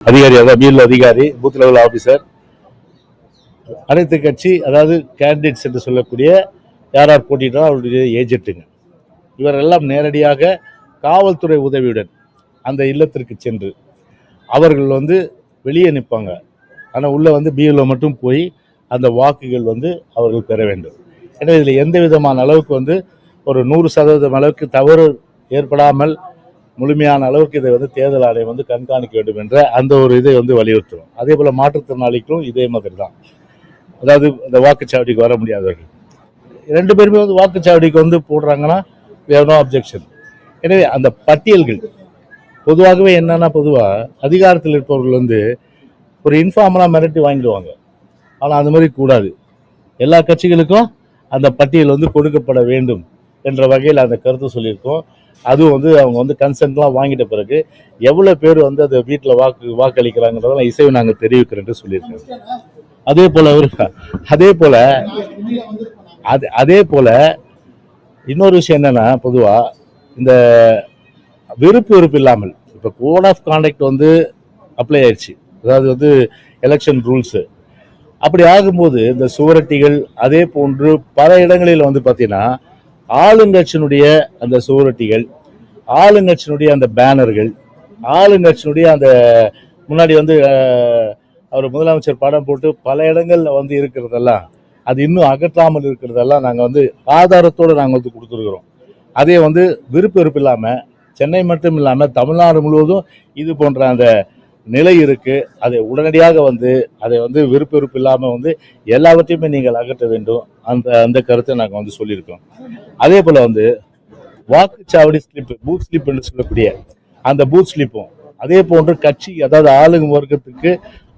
அதிகாரி அதாவது பிஎல் அதிகாரி பூத் லெவல் ஆபீசர் அனைத்து கட்சி அதாவது கேண்டிடேட்ஸ் என்று சொல்லக்கூடிய யார் யார் போட்டிட்டோ அவருடைய ஏஜென்ட்டுங்க இவரெல்லாம் நேரடியாக காவல்துறை உதவியுடன் அந்த இல்லத்திற்கு சென்று அவர்கள் வந்து வெளியே நிற்பாங்க. ஆனால் உள்ளே வந்து பிஎல்ஓ மட்டும் போய் அந்த வாக்குகள் வந்து அவர்கள் பெற வேண்டும். எனவே இதில் எந்த விதமான அளவுக்கு வந்து ஒரு நூறு சதவீதம் அளவுக்கு தவறு ஏற்படாமல் முழுமையான அளவுக்கு இதை வந்து தேர்தல் ஆணையம் வந்து கண்காணிக்க வேண்டும் என்ற அந்த ஒரு இதை வந்து வலியுறுத்தும் அதே போல் மாற்றுத்திறனாளிக்கும் இதே மாதிரி தான் அதாவது இந்த வாக்குச்சாவடிக்கு வர முடியாதவர்கள். ரெண்டு பேருமே வந்து வாக்குச்சாவடிக்கு வந்து போடுறாங்கன்னா நோ அப்ஜெக்ஷன் எனவே அந்த பட்டியல்கள் பொதுவாகவே என்னன்னா பொதுவாக அதிகாரத்தில் இருப்பவர்கள் வந்து ஒரு இன்ஃபார்மலாக மிரட்டி வாங்கிடுவாங்க. ஆனால் அந்த மாதிரி கூடாது. எல்லா கட்சிகளுக்கும் அந்த பட்டியல் வந்து கொடுக்கப்பட வேண்டும். என்ற வகையில் அந்த கருத்து சொல்லியிருக்கோம். அதுவும் வந்து அவங்க வந்து கன்சென்ட்லாம் வாங்கிட்ட பிறகு எவ்வளோ பேர் வந்து அதை வீட்டில் வாக்கு வாக்களிக்கிறாங்கிறதெல்லாம் இசைவை நாங்கள் தெரிவிக்கிறேன்ட்டு சொல்லியிருக்கோம் அதே போல் ஒரு அதே போல் அது அதே போல் இன்னொரு விஷயம் என்னன்னா பொதுவாக இந்த விருப்பு வெறுப்பு இல்லாமல் இப்போ கோட் ஆஃப் கான்டக்ட் வந்து அப்ளை ஆயிடுச்சு. அதாவது வந்து எலெக்ஷன் ரூல்ஸு அப்படி ஆகும்போது இந்த சுவரட்டிகள் அதே போன்று பல இடங்களில் வந்து பார்த்தீங்கன்னா ஆளுங்கட்சியினுடைய அந்த சுவரொட்டிகள் ஆளுங்கட்சியினுடைய அந்த பேனர்கள் ஆளுங்கட்சியினுடைய அந்த முன்னாடி வந்து அவர் முதலமைச்சர் படம் போட்டு பல இடங்கள்ல வந்து இருக்கிறதெல்லாம் அது இன்னும் அகற்றாமல் இருக்கிறதெல்லாம் நாங்கள் வந்து ஆதாரத்தோடு நாங்கள் வந்து கொடுத்துருக்குறோம். அதே வந்து விருப்ப வெறுப்பு இல்லாமல் சென்னை மட்டும் இல்லாமல் தமிழ்நாடு முழுவதும் இது போன்ற அந்த நிலை இருக்கு. அதை உடனடியாக வந்து அதை வந்து விருப்ப வெறுப்பு இல்லாமல் வந்து எல்லாவற்றையுமே நீங்கள் அகற்ற வேண்டும். அந்த அந்த கருத்தை நாங்கள் வந்து சொல்லியிருக்கோம். அதே போல் வந்து வாக்குச்சாவடி ஸ்லிப் பூத் ஸ்லிப் என்று சொல்லக்கூடிய அந்த பூத் ஸ்லிப்பும் அதே போன்று கட்சி அதாவது ஆளும் வர்க்கத்துக்கு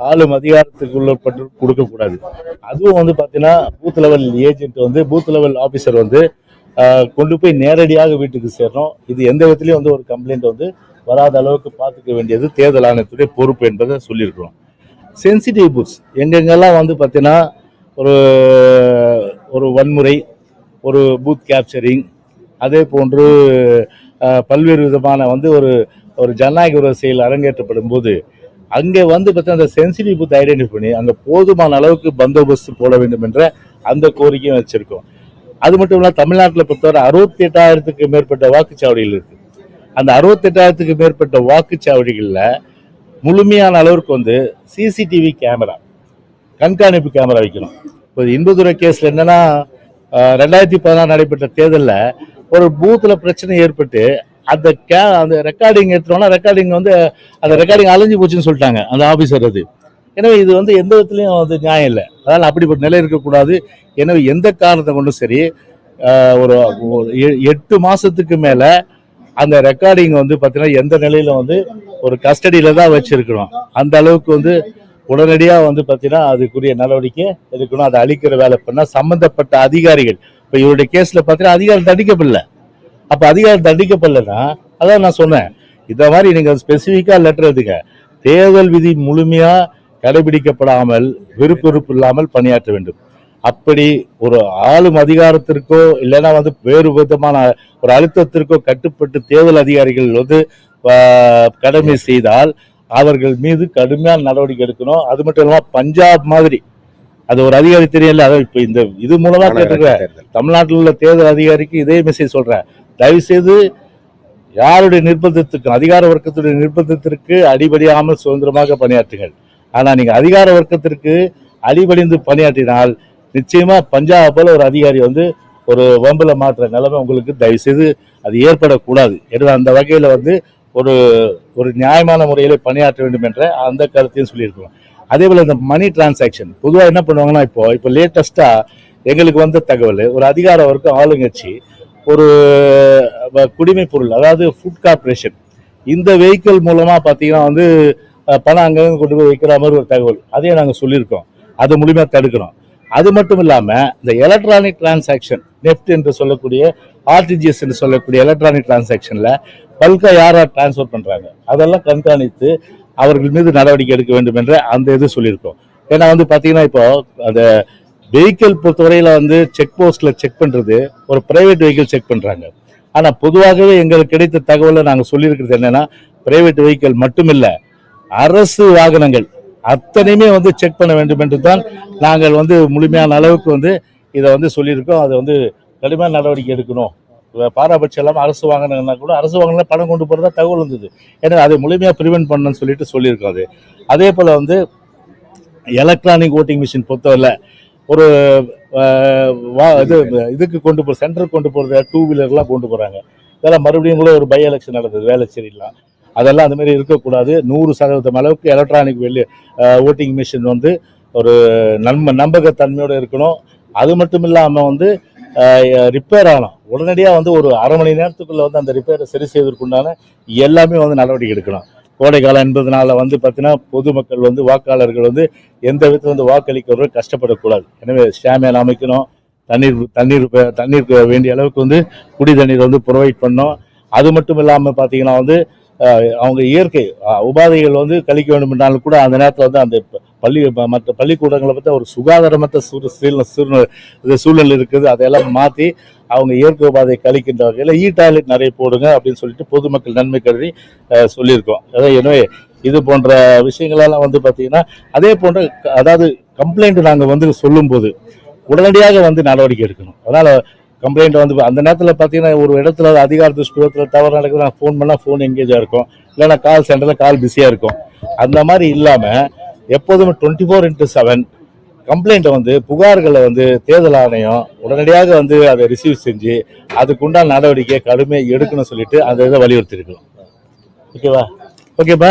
ஆளும் அதிகாரத்துக்கு உள்ளப்பட்டு கொடுக்கக்கூடாது அதுவும் வந்து பார்த்தீங்கன்னா பூத் லெவல் ஏஜென்ட் வந்து பூத் லெவல் ஆஃபீஸர் வந்து கொண்டு போய் நேரடியாக வீட்டுக்கு சேரணும். இது எந்த விதத்துலையும் வந்து ஒரு கம்ப்ளைண்ட் வந்து வராத அளவுக்கு பார்த்துக்க வேண்டியது தேர்தல் ஆணையத்துடைய பொறுப்பு என்பதை சொல்லியிருக்கிறோம். சென்சிட்டிவ் புக்ஸ் எங்கெங்கெல்லாம் வந்து பார்த்தீங்கன்னா ஒரு ஒரு வன்முறை ஒரு பூத் கேப்சரிங் அதே போன்று பல்வேறு விதமான வந்து ஒரு ஒரு ஜனநாயக விரோத செயல் அரங்கேற்றப்படும் போது அங்கே வந்து பார்த்தீங்கன்னா அந்த சென்சிட்டிவ் பூத் ஐடென்டிஃபை பண்ணி அங்கே போதுமான அளவுக்கு பந்தோபஸ்து போட வேண்டும் என்ற அந்த கோரிக்கையும் வச்சுருக்கோம். அது மட்டும் இல்லாமல் தமிழ்நாட்டில் பொறுத்தவரை அறுபத்தி எட்டாயிரத்துக்கு மேற்பட்ட வாக்குச்சாவடிகள் இருக்குது அந்த அறுபத்தெட்டாயிரத்துக்கு மேற்பட்ட வாக்குச்சாவடிகளில் முழுமையான அளவிற்கு வந்து சிசிடிவி கேமரா கண்காணிப்பு கேமரா வைக்கணும். இப்போ இன்பதுரை கேஸில் என்னன்னா ரெண்டாயிரத்தி பதினாறு நடைபெற்ற தேர்தலில் ஒரு பூத்தில் பிரச்சனை ஏற்பட்டு அந்த கே அந்த ரெக்கார்டிங் எடுத்தோம்னா ரெக்கார்டிங் வந்து அந்த ரெக்கார்டிங் அழிஞ்சு போச்சுன்னு சொல்லிட்டாங்க அந்த ஆஃபீஸர் அது. எனவே இது வந்து எந்த விதத்துலையும் வந்து நியாயம் இல்லை. அதனால் அப்படிப்பட்ட நிலை இருக்கக்கூடாது. எனவே எந்த காரணத்தை கொண்டும் சரி ஒரு எ- எட்டு மாதத்துக்கு மேலே அந்த ரெக்கார்டிங் வந்து பார்த்தீங்கன்னா எந்த நிலையில வந்து ஒரு கஸ்டடியில தான் வச்சுருக்கிறோம். அந்த அளவுக்கு வந்து உடனடியாக வந்து பார்த்தீங்கன்னா அதுக்குரிய நடவடிக்கை எடுக்கணும். அதை அழிக்கிற வேலை பண்ணால் சம்பந்தப்பட்ட அதிகாரிகள். இப்போ இவருடைய கேஸில் பார்த்தீங்கன்னா அதிகாரம் தண்டிக்கப்படல. அப்போ அதிகாரம் தண்டிக்கப்படலைன்னா அதான் நான் சொன்னேன். இந்த மாதிரி நீங்கள் ஸ்பெசிஃபிக்காக லெட்டர் எடுத்துங்க தேர்தல் விதி முழுமையாக கடைபிடிக்கப்படாமல் விருப்பு இல்லாமல் பணியாற்ற வேண்டும். அப்படி ஒரு ஆளும் அதிகாரத்திற்கோ இல்லைன்னா வந்து வேறு விதமான ஒரு அழுத்தத்திற்கோ கட்டுப்பட்டு தேர்தல் அதிகாரிகள் வந்து கடமை செய்தால் அவர்கள் மீது கடுமையான நடவடிக்கை எடுக்கணும். அது மட்டும் இல்லாம பஞ்சாப் மாதிரி அது ஒரு அதிகாரி தெரியல அதான் இப்ப இந்த இது மூலமா கேட்டுருக்கேன். தமிழ்நாட்டில் உள்ள தேர்தல் அதிகாரிக்கு இதே மெசேஜ் சொல்றேன். தயவு செய்து யாருடைய நிர்பந்தத்துக்கு அதிகார வர்க்கத்துடைய நிர்பந்தத்திற்கு அடிபடியாமல் சுதந்திரமாக பணியாற்றுங்கள். ஆனா நீங்க அதிகார வர்க்கத்திற்கு அடிபடிந்து பணியாற்றினால் நிச்சயமா பஞ்சாப் போல ஒரு அதிகாரி வந்து ஒரு வம்பில் மாற்ற நிலைமை உங்களுக்கு தயவு செய்து அது ஏற்படக்கூடாது. ஏன்னா அந்த வகையில் வந்து ஒரு ஒரு நியாயமான முறையில் பணியாற்ற வேண்டும் என்ற அந்த கருத்தையும் சொல்லியிருக்கிறோம். அதே போல் இந்த மணி டிரான்சாக்ஷன் பொதுவாக என்ன பண்ணுவாங்கன்னா இப்போ இப்போ லேட்டஸ்ட்டாக எங்களுக்கு வந்த தகவல் ஒரு அதிகார வர்க்கம் ஆளுங்கட்சி ஒரு குடிமை பொருள் அதாவது ஃபுட் கார்பரேஷன் இந்த வெஹிக்கிள் மூலமாக பார்த்தீங்கன்னா வந்து பணம் அங்கங்க கொண்டு போய் வைக்கிற மாதிரி ஒரு தகவல் அதையும் நாங்கள் சொல்லியிருக்கோம். அது மூலிமா தடுக்கிறோம். அது மட்டும் இல்லாமல் இந்த எலக்ட்ரானிக் டிரான்சாக்ஷன் நெஃப்ட் என்று சொல்லக்கூடிய ஆர்டிஜிஎஸ் என்று சொல்லக்கூடிய எலக்ட்ரானிக் டிரான்சாக்ஷனில் பல்கா யார் யார் டிரான்ஸ்ஃபர் பண்ணுறாங்க அதெல்லாம் கண்காணித்து அவர்கள் மீது நடவடிக்கை எடுக்க வேண்டும் என்ற அந்த இது சொல்லியிருக்கோம் ஏன்னா வந்து பார்த்தீங்கன்னா இப்போ அந்த வெஹிக்கிள் பொறுத்தவரையில் வந்து செக் போஸ்ட்டில் செக் பண்ணுறது ஒரு பிரைவேட் வெஹிக்கிள் செக் பண்ணுறாங்க ஆனால் பொதுவாகவே எங்களுக்கு கிடைத்த தகவலை நாங்கள் சொல்லியிருக்கிறது என்னென்னா பிரைவேட் வெஹிக்கிள் மட்டுமில்ல அரசு வாகனங்கள் அத்தனையுமே வந்து செக் பண்ண வேண்டும் என்று தான் நாங்கள் வந்து முழுமையான அளவுக்கு வந்து இதை வந்து சொல்லியிருக்கோம். அதை வந்து கடுமையான நடவடிக்கை எடுக்கணும். பாராபட்சம் இல்லாமல் அரசு வாங்கினா கூட அரசு வாகனம் பணம் கொண்டு போகிறதா தகவல் இருந்தது. ஏன்னா அதை முழுமையாக ப்ரிவென்ட் பண்ணணும்னு சொல்லிட்டு சொல்லியிருக்கோம் அது. அதே போல் வந்து எலக்ட்ரானிக் ஓட்டிங் மிஷின் பொறுத்தவரை ஒரு வா- இது இதுக்கு கொண்டு போ சென்டருக்கு கொண்டு போகிறத டூ வீலர்லாம் கொண்டு போகிறாங்க இதெல்லாம் மறுபடியும் கூட ஒரு பை எலெக்ஷன் நடந்தது வேலைச்சேரிலாம் அதெல்லாம் அந்த மாதிரி இருக்கக்கூடாது. நூறு சதவீதம் அளவுக்கு எலக்ட்ரானிக் வெளி ஓட்டிங் மிஷின் வந்து ஒரு நன்ம நம்பகத்தன்மையோடு இருக்கணும். அது மட்டும் இல்லாமல் வந்து ரிப்பேர் ஆகணும். உடனடியாக வந்து ஒரு அரை மணி நேரத்துக்குள்ளே வந்து அந்த ரிப்பேரை சரி செய்வதற்குண்டான எல்லாமே வந்து நடவடிக்கை எடுக்கணும். கோடைக்காலம் காலம் என்பதனால வந்து பார்த்தீங்கன்னா பொதுமக்கள் வந்து வாக்காளர்கள் வந்து எந்த விதத்தில் வந்து வாக்களிக்கிறவர்கள் கஷ்டப்படக்கூடாது. எனவே ஸ்டாமியான் அமைக்கணும். தண்ணீர் தண்ணீர் தண்ணீருக்கு வேண்டிய அளவுக்கு வந்து குடி தண்ணீர் வந்து ப்ரொவைட் பண்ணோம் அது மட்டும் இல்லாமல் பார்த்தீங்கன்னா வந்து அவங்க இயற்கை உபாதைகள் வந்து கழிக்க வேண்டும்னாலும் கூட அந்த நேரத்தில் வந்து அந்த பள்ளி மற்ற பள்ளிக்கூடங்களை பற்றி ஒரு சுகாதாரமற்ற சூழ சூழ்நிலை சூழ்நிலை சூழல் இருக்குது. அதையெல்லாம் மாற்றி அவங்க இயற்கை உபாதையை கழிக்கின்ற வகையில் இ e டாய்லெட் நிறைய போடுங்க அப்படின்னு சொல்லிட்டு பொதுமக்கள் நன்மை கருதி சொல்லியிருக்கோம். அதான் எனவே இது போன்ற விஷயங்களெல்லாம் வந்து பார்த்தீங்கன்னா அதே போன்ற க- அதாவது கம்ப்ளைண்ட் நாங்கள் வந்து சொல்லும்போது உடனடியாக வந்து நடவடிக்கை எடுக்கணும். அதனால் கம்ப்ளைண்ட் வந்து அந்த நேரத்தில் பார்த்தீங்கன்னா ஒரு இடத்துல அதிகார துஷ்பிரத்தில் தவறு நடக்குது நான் ஃபோன் பண்ணால் ஃபோன் எங்கேஜாக இருக்கும். இல்லைன்னா கால் சென்டரில் கால் பிஸியாக இருக்கும். அந்த மாதிரி இல்லாமல் எப்போதுமே டுவெண்ட்டி ஃபோர் இன்ட்டு செவன் கம்ப்ளைண்ட்டை வந்து புகார்களை வந்து தேர்தல் ஆணையம் உடனடியாக வந்து அதை ரிசீவ் செஞ்சு அதுக்குண்டான நடவடிக்கையை கடுமையாக எடுக்கணும்னு சொல்லிட்டு அந்த இதை வலியுறுத்திருக்கலாம் ஓகேவா? ஓகேப்பா?